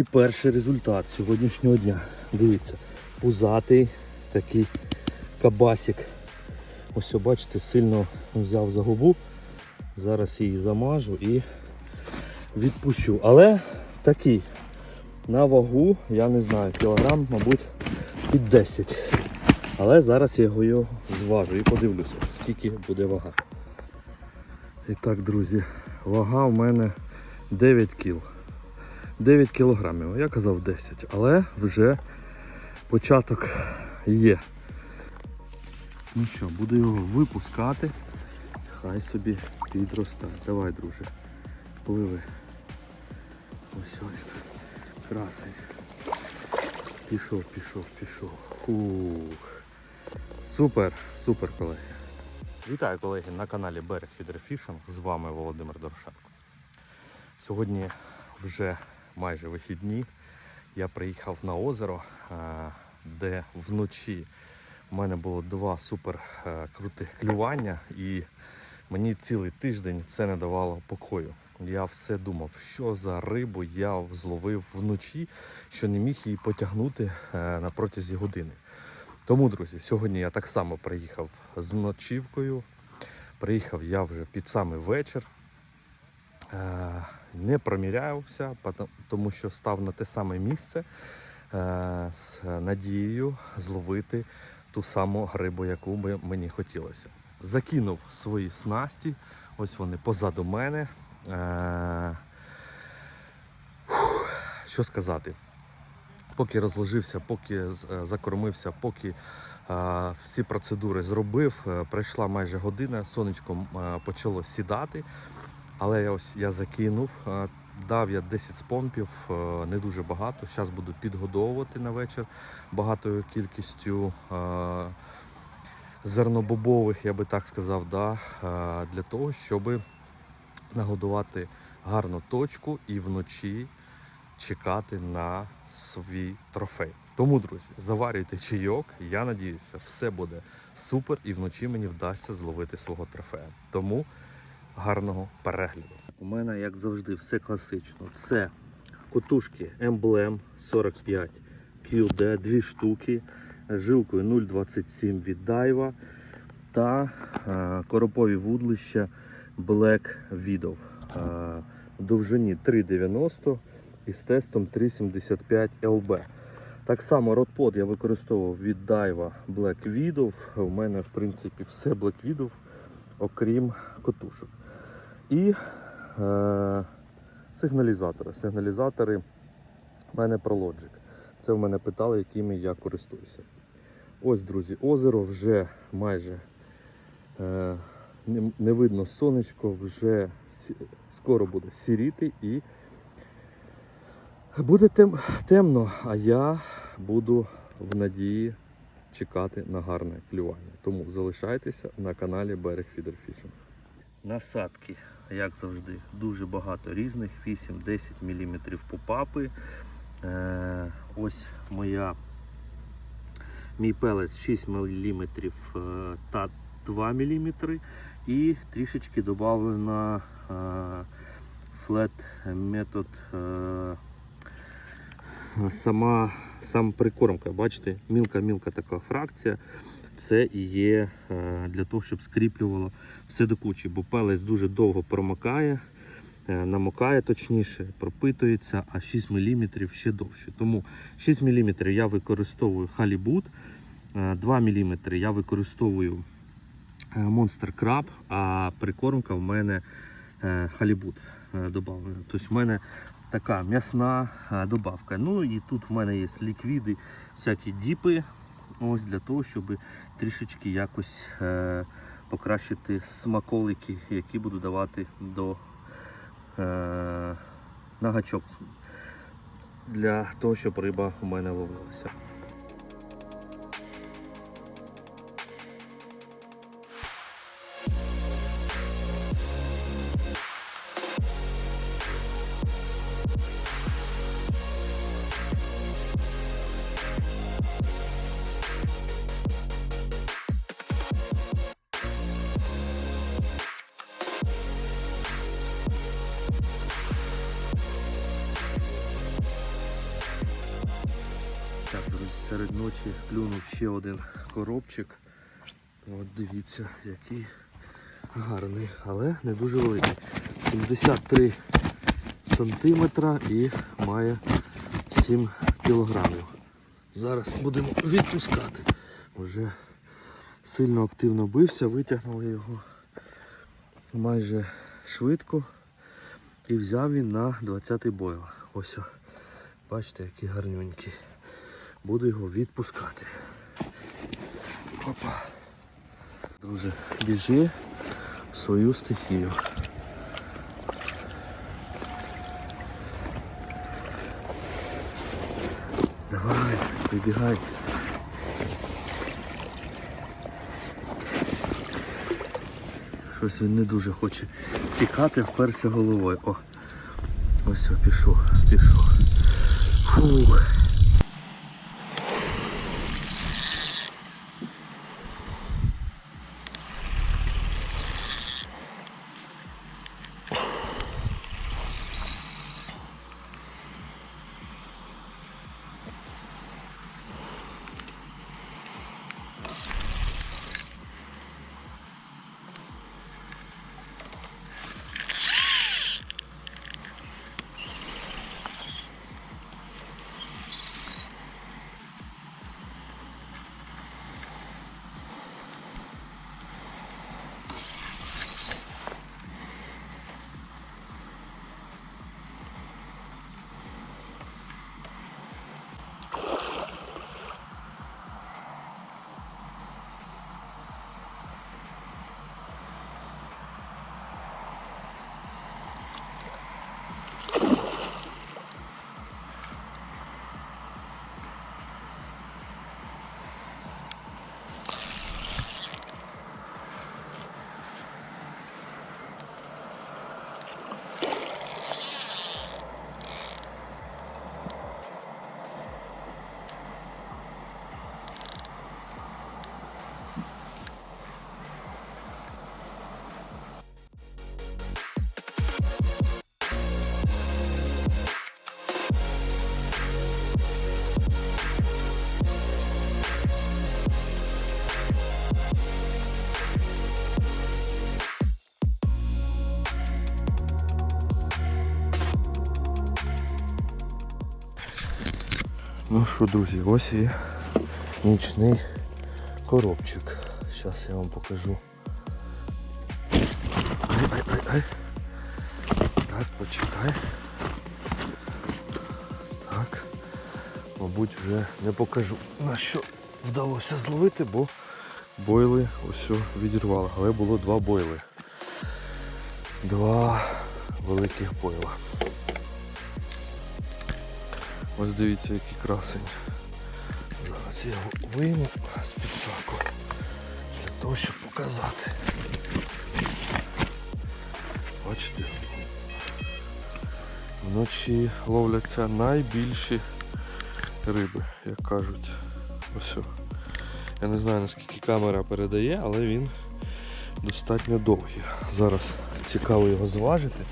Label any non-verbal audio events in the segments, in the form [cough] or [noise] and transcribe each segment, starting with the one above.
І перший результат сьогоднішнього дня. Дивіться, пузатий такий кабасик. Ось, бачите, сильно взяв за губу. Зараз її замажу і відпущу. Але такий на вагу, я не знаю, кілограм, мабуть, під 10. Але зараз я його зважу і подивлюся, скільки буде вага. І так, друзі, вага в мене 9 кіл. 9 кілограмів, я казав 10, але вже початок є. Ну що, буду його випускати. Хай собі підростає. Давай, друже, пливи. Ось ось. Красень. Пішов, пішов, пішов. Фух. Супер, супер, колеги. Вітаю, колеги, на каналі Берег Фідерфішинг. З вами Володимир Дорошенко. Сьогодні вже майже вихідні. Я приїхав на озеро, е, де вночі у мене було два супер е, крутих клювання, і мені цілий тиждень це не давало покою. Я все думав, що за рибу я зловив вночі, що не міг її потягнути е, на протязі години. Тому, друзі, сьогодні я так само приїхав з ночівкою. Приїхав я вже під самий вечір. Не промірявся, тому що став на те саме місце е, з надією зловити ту саму рибу, яку би мені хотілося. Закинув свої снасті, ось вони позаду мене. Е, Що сказати? Поки розложився, поки е, закормився, поки всі процедури зробив, пройшла майже година, сонечко почало сідати, але я ось я закинув, дав я 10 спомпів, е, не дуже багато. Зараз буду підгодовувати на вечір багатою кількістю е, зернобобових, я би так сказав, да, е, для того, щоб нагодувати гарну точку і вночі чекати на свій трофей. Тому, друзі, заварюйте чайок. Я надіюся, все буде супер і вночі мені вдасться зловити свого трофея. Тому гарного перегляду. У мене, як завжди, все класично. Це котушки Emblem 45 QD, дві штуки, жилкою 0,27 від Daiwa та е, коропові вудлища Black Widow. Е, довжині 3,90 і з тестом 3,75 LB. Так само ротпод я використовував від Daiwa Black Widow. У мене, в принципі, все Black Widow, окрім котушок. І е, сигналізатори. Сигналізатори в мене ProLogic. Це в мене питали, якими я користуюся. Ось, друзі, озеро вже майже е, не, видно сонечко, вже сі- скоро буде сіріти і буде тем, темно, а я буду в надії чекати на гарне клювання. Тому залишайтеся на каналі Берег Фідерфішинг. Насадки, як завжди, дуже багато різних, 8-10 мм попапи. Е, ось моя мій пелець 6 мм та 2 мм. І трішечки додавлена е, флет метод. Е, сама, сам прикормка, бачите, мілка-мілка така фракція. Це і є е, для того, щоб скріплювало все до кучі, бо пелець дуже довго промокає, е, намокає точніше, пропитується, а 6 мм ще довше. Тому 6 мм я використовую халібут, 2 мм я використовую е, Monster Crab, а прикормка в мене е, халібут е, додавлена. Тобто в мене така м'ясна е, добавка. Ну і тут в мене є ліквіди, всякі діпи. Ось для того, щоб трішечки якось е, покращити смаколики, які буду давати до е, на гачок. Для того, щоб риба у мене ловилася. Серед ночі клюнув ще один коробчик. От дивіться, який гарний, але не дуже великий. 73 сантиметра і має 7 кілограмів. Зараз будемо відпускати. Уже сильно активно бився, витягнули його майже швидко. І взяв він на 20-й бойл. Ось, бачите, який гарнюнький. Буду його відпускати. Опа. Друже, біжи в свою стихію. Давай, прибігай. Щось він не дуже хоче тікати, вперся головою. О, ось о, пішов, пішов. Фух. Що, друзі, ось і нічний коробчик. Зараз я вам покажу. Ай, ай, ай, ай. Так, почекай. Так. Мабуть, вже не покажу на що вдалося зловити, бо бойли ось відірвали. Але було два бойли. Два великих бойла. Ось дивіться, який красень. Зараз я його вийму з під саку для того, щоб показати. Бачите, вночі ловляться найбільші риби, як кажуть. Ось. Я не знаю наскільки камера передає, але він достатньо довгий. Зараз цікаво його зважити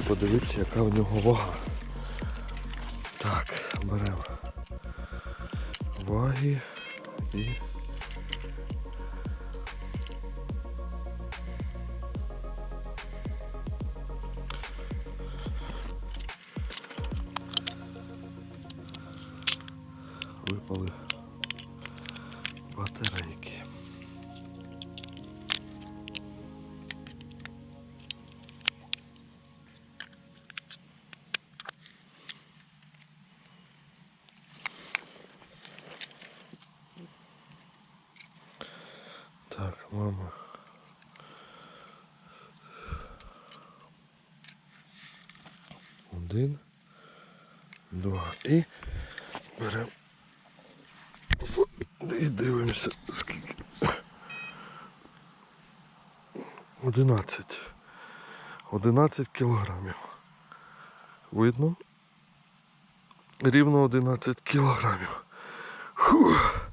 і подивитися, яка в нього вага. Так, беремо ваги і випали батарейки. Мама. Один, два. І беремо. І дивимося скільки. Одинадцять. Одинадцять кілограмів. Видно? Рівно 11 кілограмів. Фух.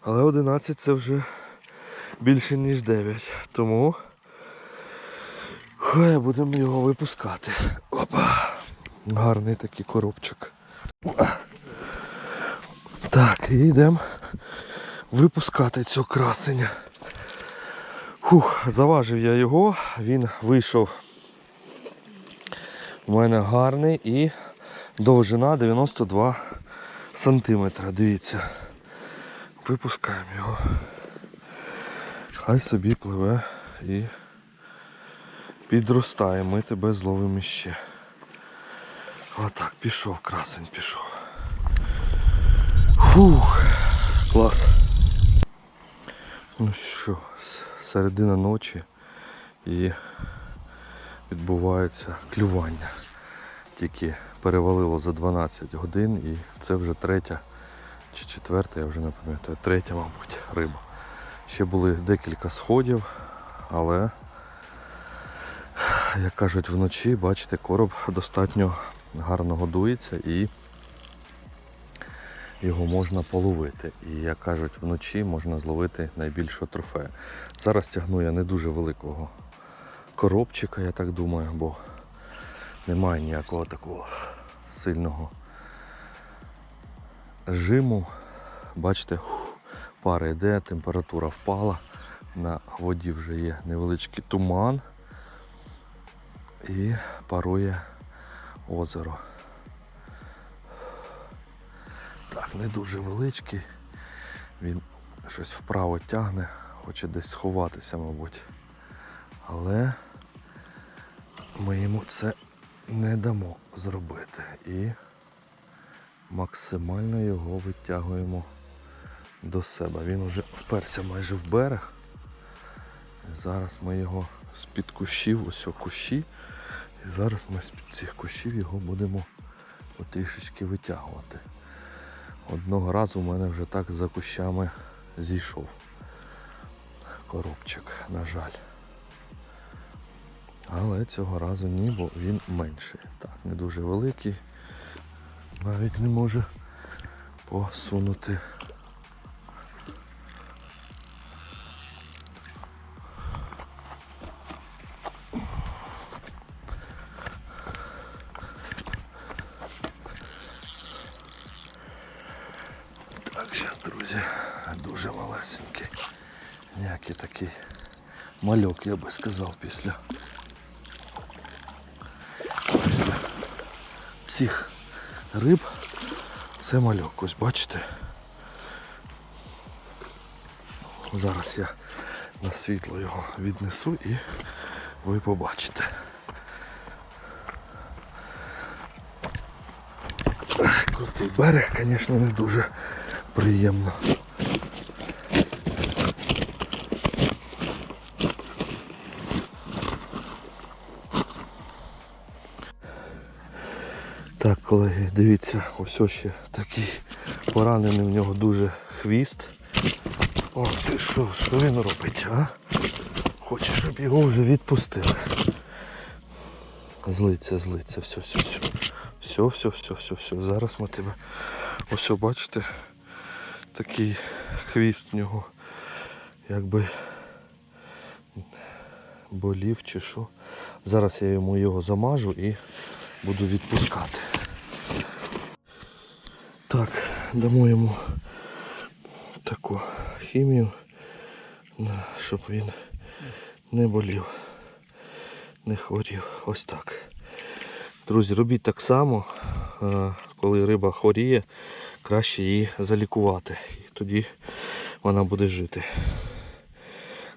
Але 11 це вже більше ніж 9. Тому хай будемо його випускати. Опа. Гарний такий коробчик. Так, і йдемо випускати цього красення. Фух, заважив я його, він вийшов у мене гарний і довжина 92 сантиметра. Дивіться. Випускаємо його. Хай собі пливе і підростає. Ми тебе зловимо ще. Отак, пішов, красень пішов. Фух, клас. Ну що, середина ночі і відбувається клювання. Тільки перевалило за 12 годин і це вже третя чи четверта, я вже не пам'ятаю, третя, мабуть, риба. Ще були декілька сходів, але, як кажуть, вночі, бачите, короб достатньо гарно годується і його можна половити. І як кажуть, вночі можна зловити найбільшого трофея. Зараз тягну я не дуже великого коробчика, я так думаю, бо немає ніякого такого сильного жиму. Бачите, пара йде, температура впала. На воді вже є невеличкий туман і парує озеро. Так, не дуже величкий. Він щось вправо тягне, хоче десь сховатися, мабуть. Але ми йому це не дамо зробити. І максимально його витягуємо до себе. Він вже вперся майже в берег. Зараз ми його з-під кущів, ось о кущі. І зараз ми з-під цих кущів його будемо потрішечки витягувати. Одного разу в мене вже так за кущами зійшов коробчик, на жаль. Але цього разу ні, бо він менший. Так, не дуже великий. Навіть не може посунути. Мальок, я би сказав, після. Після всіх риб це мальок. Ось бачите. Зараз я на світло його віднесу і ви побачите. Крутий берег, звісно, не дуже приємно. Так, колеги, дивіться, ось ще такий поранений в нього дуже хвіст. О, ти що, що він робить, а? Хоче, щоб його вже відпустили. Злиться, злиться, все, все, все. Все, все, все, все, все. Зараз ми тебе. Ось, бачите, такий хвіст в нього. Якби болів чи що. Зараз я йому його замажу і буду відпускати. Так, дамо йому таку хімію, щоб він не болів, не хворів. Ось так. Друзі, робіть так само, е, коли риба хворіє, краще її залікувати. І тоді вона буде жити.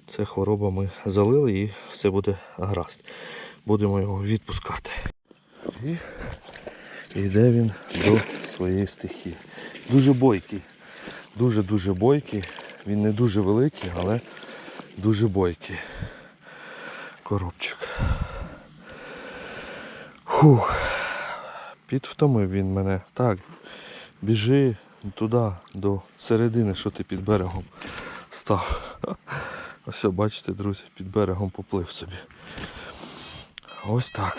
Це хвороба ми залили і все буде гаразд. Будемо його відпускати. І йде він до своєї стихії. Дуже бойкий. Дуже-дуже бойкий. Він не дуже великий, але дуже бойкий. Коробчик. Фух. Підвтомив він мене. Так, біжи туди, до середини, що ти під берегом став. Ось, бачите, друзі, під берегом поплив собі. Ось так.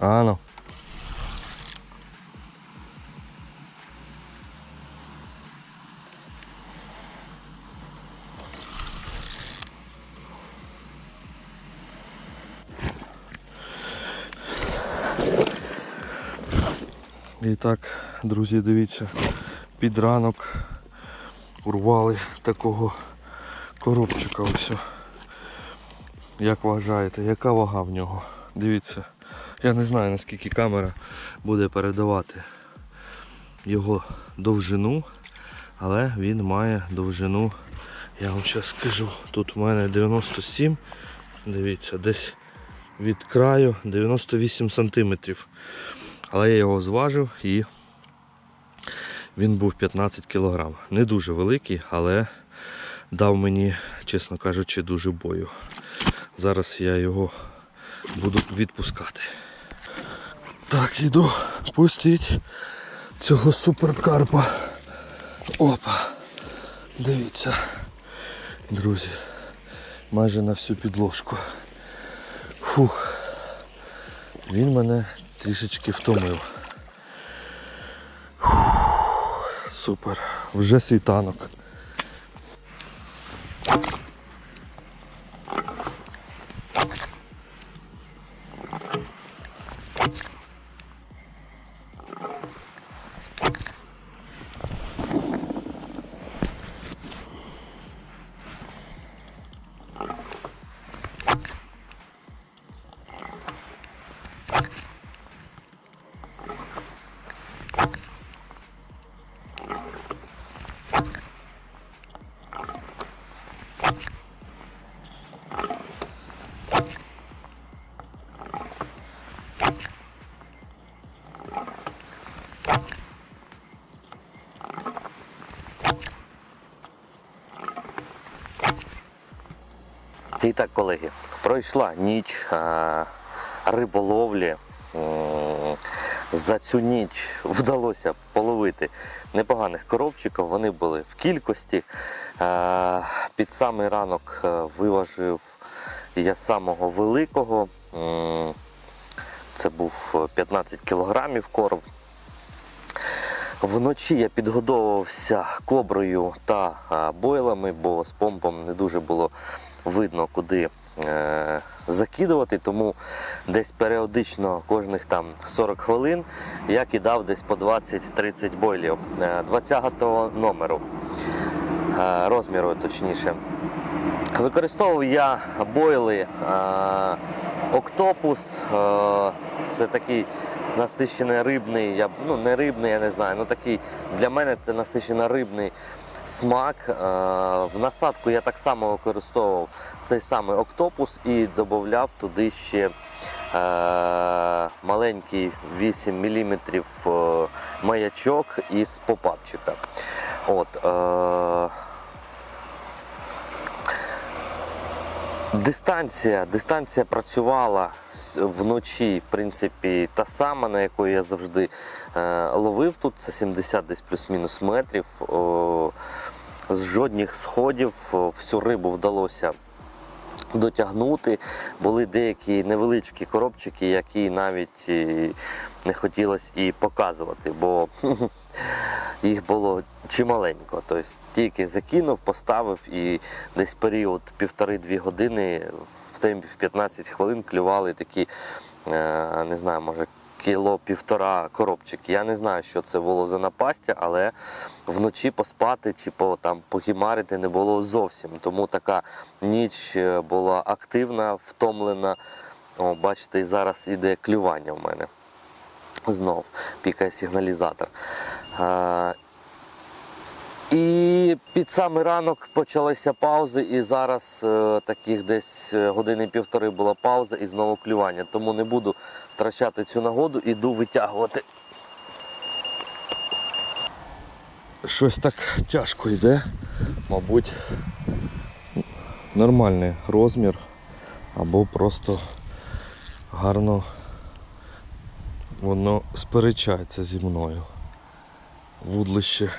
А ну. І так, друзі, дивіться, під ранок урвали такого коробчика ось. Як вважаєте, яка вага в нього? Дивіться. Я не знаю наскільки камера буде передавати його довжину, але він має довжину, я вам зараз скажу, тут в мене 97, дивіться, десь від краю 98 сантиметрів. Але я його зважив і він був 15 кг. Не дуже великий, але дав мені, чесно кажучи, дуже бою. Зараз я його буду відпускати. Так, іду пустить цього суперкарпа. Опа. Дивіться, друзі, майже на всю підложку. Фух. Він мене трішечки втомив. Фух, супер. Вже світанок. І так, колеги, пройшла ніч риболовлі. За цю ніч вдалося половити непоганих коробчиків. Вони були в кількості. Під самий ранок е, виважив я самого великого. Це був 15 кілограмів короб. Вночі я підгодовувався коброю та бойлами, бо з помпом не дуже було видно, куди е, закидувати. Тому десь періодично кожних там 40 хвилин я кидав десь по 20-30 бойлів е, 20-го номеру, е, розміру точніше. Використовував я бойли е, Октопус. Е, це такий насичений рибний, я, ну не рибний, я не знаю. Ну такий для мене це насичено рибний смак. Е, в насадку я так само використовував цей самий Октопус і додавав туди ще е, маленький 8 мм е, маячок із попапчика. От, Дистанція, дистанція працювала вночі, в принципі, та сама, на якої я завжди е, ловив тут. Це 70 десь плюс-мінус метрів. О, з жодних сходів всю рибу вдалося дотягнути. Були деякі невеличкі коробчики, які навіть не хотілося і показувати, бо [laughs] їх було чималенько. Тобто тільки закинув, поставив і десь період півтори-дві години в 15 хвилин клювали такі, е, не знаю, може. Кіло півтора коробчики. Я не знаю, що це було за напастя, але вночі поспати чи по там погімарити не було зовсім. Тому така ніч е, була активна, втомлена. О, бачите, і зараз іде клювання в мене. Знов пікає сигналізатор. А, і під самий ранок почалися паузи, і зараз е, таких десь е, години півтори була пауза і знову клювання. Тому не буду втрачати цю нагоду, іду витягувати. Щось так тяжко йде, мабуть, нормальний розмір або просто гарно воно сперечається зі мною. Вудлище,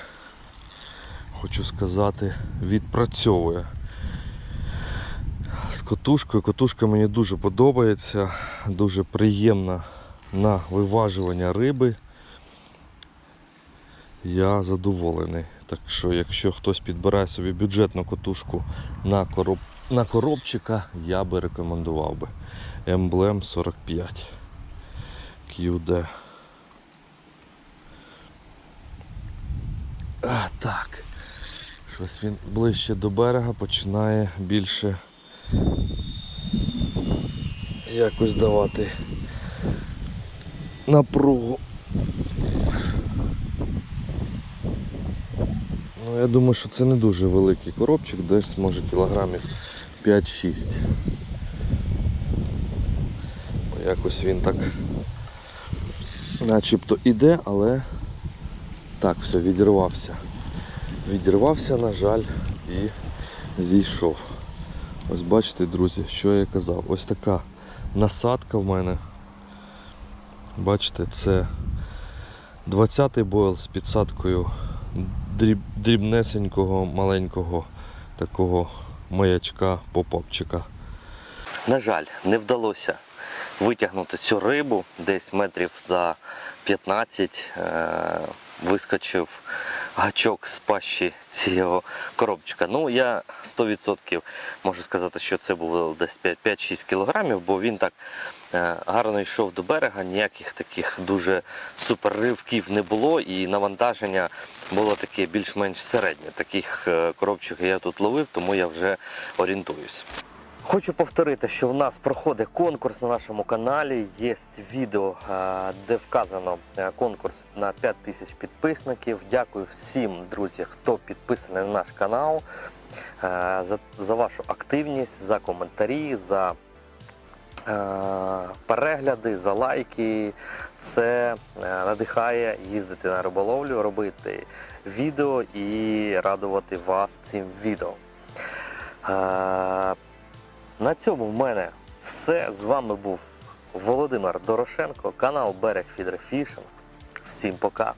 хочу сказати, відпрацьовує. З котушкою. Котушка мені дуже подобається, дуже приємна на виважування риби я задоволений. Так що, якщо хтось підбирає собі бюджетну котушку на, короб... на коробчика, я би рекомендував би. Емблем 45 QD. А, так. Щось він ближче до берега починає більше якось давати напругу. Ну, я думаю, що це не дуже великий коробчик, десь може кілограмів 5-6. Якось він так начебто іде, але так, все, відірвався. Відірвався, на жаль, і зійшов. Ось бачите, друзі, що я казав. Ось така насадка в мене. Бачите, це 20-й бойл з підсадкою дріб, дрібнесенького, маленького такого маячка попапчика. На жаль, не вдалося витягнути цю рибу десь метрів за 15. Е, вискочив гачок з пащі цього коробчика. Ну, я 100% можу сказати, що це було десь 5 5-6 кілограмів, бо він так е, гарно йшов до берега, ніяких таких дуже супер ривків не було, і навантаження було таке більш-менш середнє. Таких е, коробчиків я тут ловив, тому я вже орієнтуюсь. Хочу повторити, що в нас проходить конкурс на нашому каналі. Є відео, е, де вказано е, конкурс на 5 тисяч підписників. Дякую всім, друзі, хто підписаний на наш канал, е, за, за вашу активність, за коментарі, за перегляди, за лайки. Це надихає їздити на риболовлю, робити відео і радувати вас цим відео. На цьому в мене все. З вами був Володимир Дорошенко, канал Берег Фідерфішинг. Всім пока!